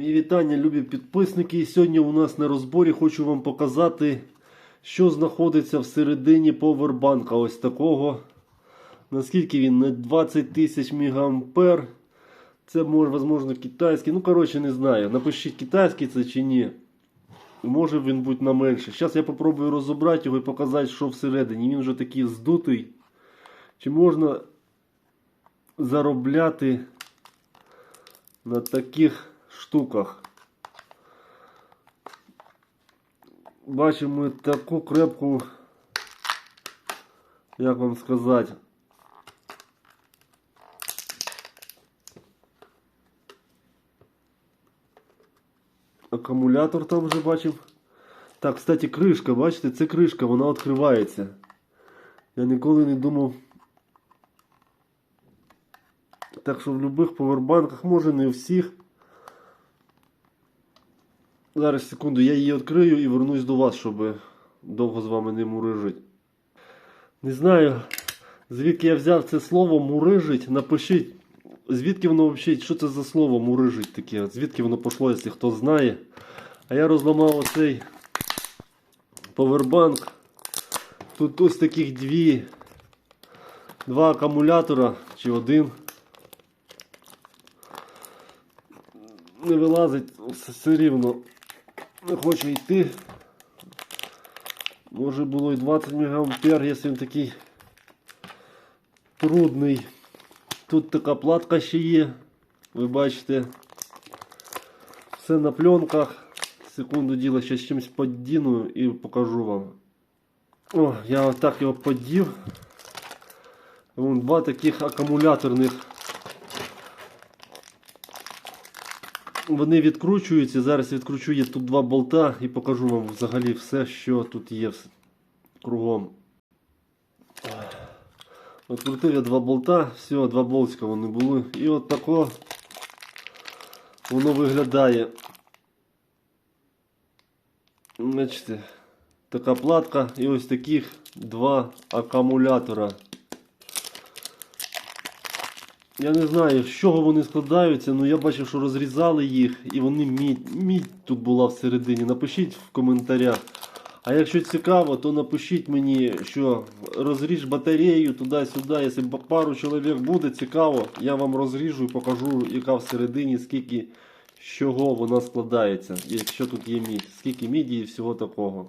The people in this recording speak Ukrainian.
Мої вітання, любі підписники. Сьогодні у нас на розборі хочу вам показати, що знаходиться всередині повербанка. Ось такого. Наскільки він на 20 тисяч мА. Це може, можливо, китайський. Ну, коротше, не знаю. Напишіть китайський це чи ні. Може він бути на менше. Зараз я попробую розібрати його і показати, що всередині. Він вже такий здутий. Чи можна заробляти на таких штуках? Бачимо таку крепку, як вам сказати. Акумулятор там вже бачив. Так, кстати, кришка, бачите, це кришка, вона відкривається. Я ніколи не думав. Так що в будь-яких повербанках, може не у всіх. Зараз секунду, я її відкрию і вернусь до вас, щоб довго з вами не мурижить. Не знаю, звідки я взяв це слово мурижить. Напишіть, звідки воно взагалі, що це за слово мурижить таке? Звідки воно пішло, якщо хто знає. А я розламав оцей повербанк. Тут ось таких дві, два акумулятора чи один. Не вилазить все, рівно. Не хоче йти. Може було і 20 мА, якщо він такий трудний. Тут така платка ще є. Ви бачите. Все на пленках. Секунду діла, ще з чимось подіну і покажу вам. О, я отак його подів. Вон два таких акумуляторних. Вони відкручуються. Зараз відкручу є тут два болта і покажу вам взагалі все, що тут є кругом. Открутив я два болта, все, два болтика вони були. І от тако воно виглядає. Бачите, така платка і ось таких два акумулятора. Я не знаю, з чого вони складаються, але я бачив, що розрізали їх і вони мідь, мідь тут була всередині. Напишіть в коментарях. А якщо цікаво, то напишіть мені, що розріж батарею туди-сюди. Якщо пару чоловік буде цікаво, я вам розріжу і покажу, яка всередині, скільки з чого вона складається. Якщо тут є мідь, скільки міді і всього такого.